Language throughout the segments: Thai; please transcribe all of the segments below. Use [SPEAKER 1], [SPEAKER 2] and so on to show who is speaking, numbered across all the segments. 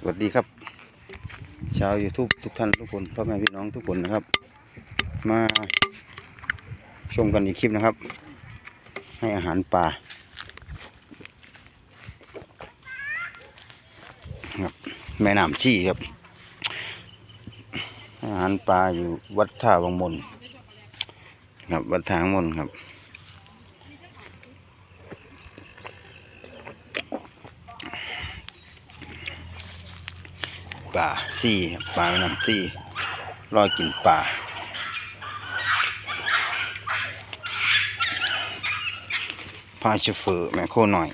[SPEAKER 1] สวัสดีครับ ชาว YouTube ทุกท่านทุกคนพ่อแม่พี่น้องทุกคนนะครับ มาชมกันอีกคลิปนะครับ ให้อาหารปลาครับแม่น้ำชี่ครับให้อาหารปลาอยู่วัดท่าวังมนครับวัดท่าวังมนครับ ป่าซี่ปลาแม่น้ำซี่รอกินป่าพาชเฟอร์แม่โคหน่อย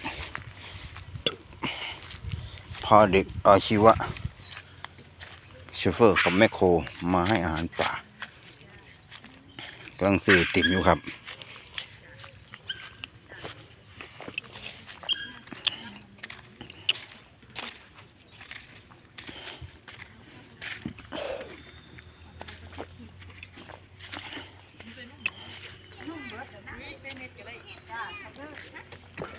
[SPEAKER 1] พาเด็กอาชีวะชฟเฟอร์กับแม่โคมาให้อาหารป่ากำลังสื่อติ่มอยู่ครับ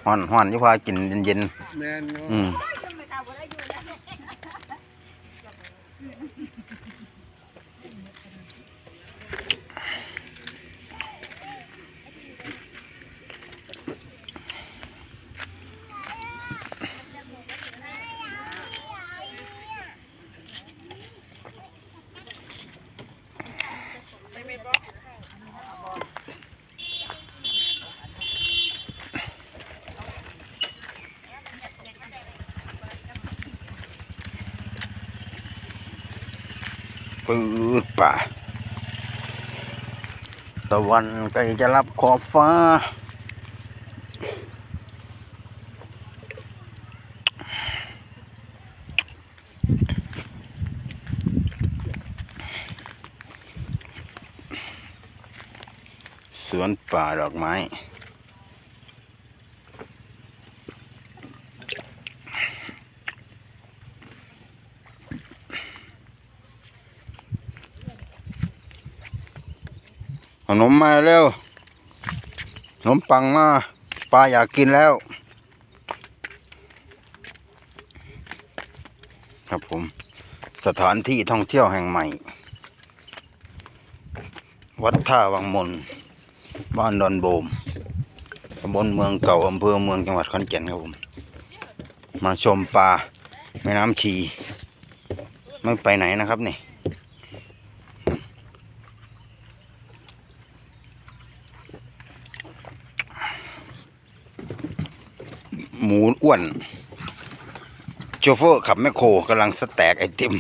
[SPEAKER 1] ห่อนห่อนยี่พากินเย็น
[SPEAKER 2] แมน
[SPEAKER 1] ๆอืม ปืดป่า ตะวันใกล้จะรับขอบฟ้า สวนป่าดอกไม้ นมมาเร็วขนมปังมาปลาอยากกินแล้ว ครับผม สถานที่ท่องเที่ยวแห่งใหม่ วัดท่าวังมน บ้านดอนโบมตำบลเมืองเก่าอำเภอเมืองจังหวัดขอนแก่นครับผม มาชมปลาแม่น้ำชี ไม่ไปไหนนะครับนี่ หมูอ้วน โชเฟอร์ขับแมคโครกำลังสแต็กไอติม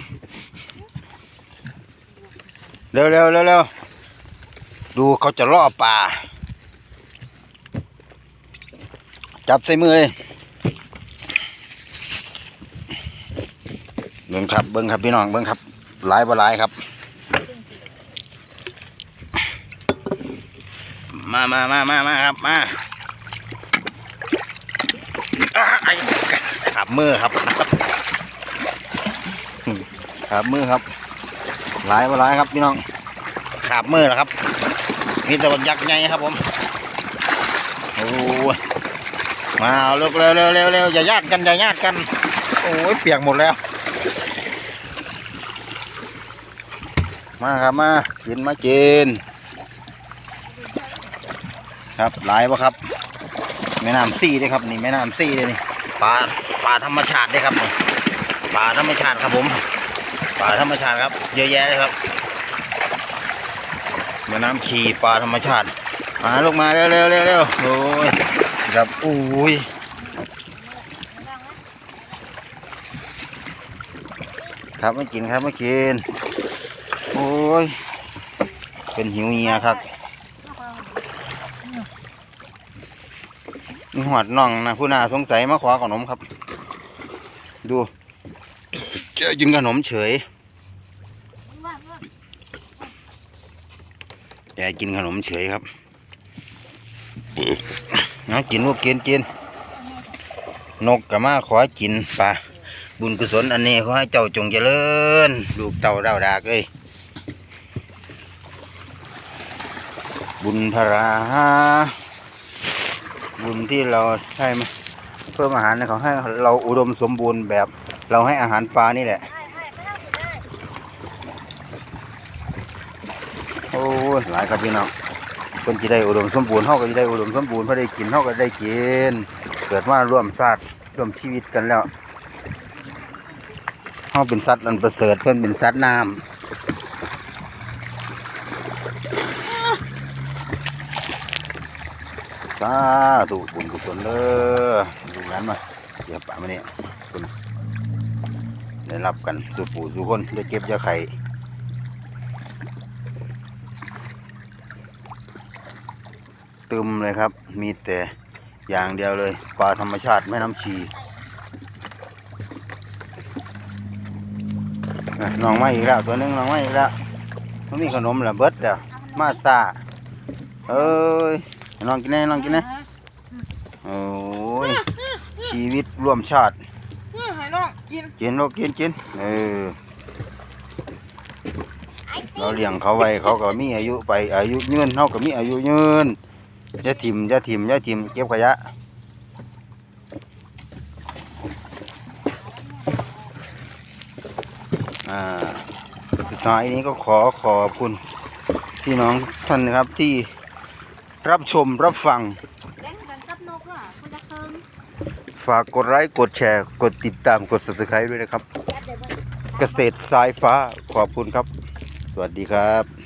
[SPEAKER 1] เร็วเร็วเร็วเร็วดูเขาจะล่อปลา จับใส่มือเลยเบิ้งครับเบิ้งครับพี่น้องเบิ้งครับหลายบ่หลายครับ มามามามามาครับมา อ่าไอ้ขับ มือครับอืมขับมือครับ หลายมาหลายครับพี่น้องขับมือแล้วครับมีแต่วันยักษ์ใหญ่ครับผมโอ้ยมาเอาลูกเร็วเร็วเร็วเร็วอย่าญาติกันอย่าญาติกัน โอ้ยเปียกหมดแล้ว มาครับมากินมากินครับหลายปะครับแม่น้ำซี่ด้วยครับนี่แม่น้ำซี่เลยนี่ปลา ปลาธรรมชาติด้วยครับนี่ปลาธรรมชาติครับผมปลาธรรมชาติครับ เยอะแยะเลยครับแม่น้ำขี่ปลาธรรมชาติมาลูกมาเร็วเร็วเร็วเร็วโอ้ยครับอุ้ยครับไม่กินครับไม่กินโอ้ยเป็นหิวเงียครับมีหอดน่องนะผู้น่าสงสัยมาขวาขนมครับ ดูเจอกินขนมเฉยแต่กินขนมเฉยครับเอากินพวกกินกิน นกกับมาขอกินปลาบุญกุศลอันนี้ขอให้เจ้าจงเจริญ ลูกเต่าดาวดากเอ้ยบุญพราบุญที่เราใช่ได้ม เพิ่มอาหารให้เขาให้เราอุดมสมบูรณ์แบบเราให้อาหารปลานี่แหละ โอ้ยหลายครับพี่น้องเพิ่นจะได้อุดมสมบูรณ์เฮาก็จะได้อุดมสมบูรณ์เพื่อได้กินเฮาก็ได้กิน เกิดมาร่วมชาติร่วมชีวิตกันแล้วเฮาเป็นสัตว์อันประเสริฐเพิ่อนเป็นสัตว์น้ำ สาธุบุญกุศลเด้อลูกหลานมาเดี๋ยวปะมาเนี่ยคุณได้รับกันสู่ปู่สู่คนได้เก็บยาไข่ตึมเลยครับ มีแต่อย่างเดียวเลยปลาธรรมชาติแม่น้ำชีน้องมาอีกแล้วตัวนึงน้องมาอีกแล้วมันมีขนมหรอเบิดเดี๋ยวมาซาเอ้ย น้องกินแน่น้องกินแน่โอ้ยชีวิตร่วมชาติ
[SPEAKER 3] เฮ้ยให้น้องกิน
[SPEAKER 1] กินลูกกินกินเออเราเลี้ยงเขาไว้เขาก็มีอายุไปอายุยืนเขาก็มีอายุยืนอย่าถิ่มอย่าถิ่มอย่าถิ่มเก็บขยะอ่าสุดท้ายนี้ก็ขอขอบคุณพี่น้องท่านนะครับที่ รับชมรับฟัง ฝากกดไลค์กดแชร์ กดติดตามกด subscribe ด้วยนะครับ เกษตรสายฟ้าขอบคุณครับ สวัสดีครับ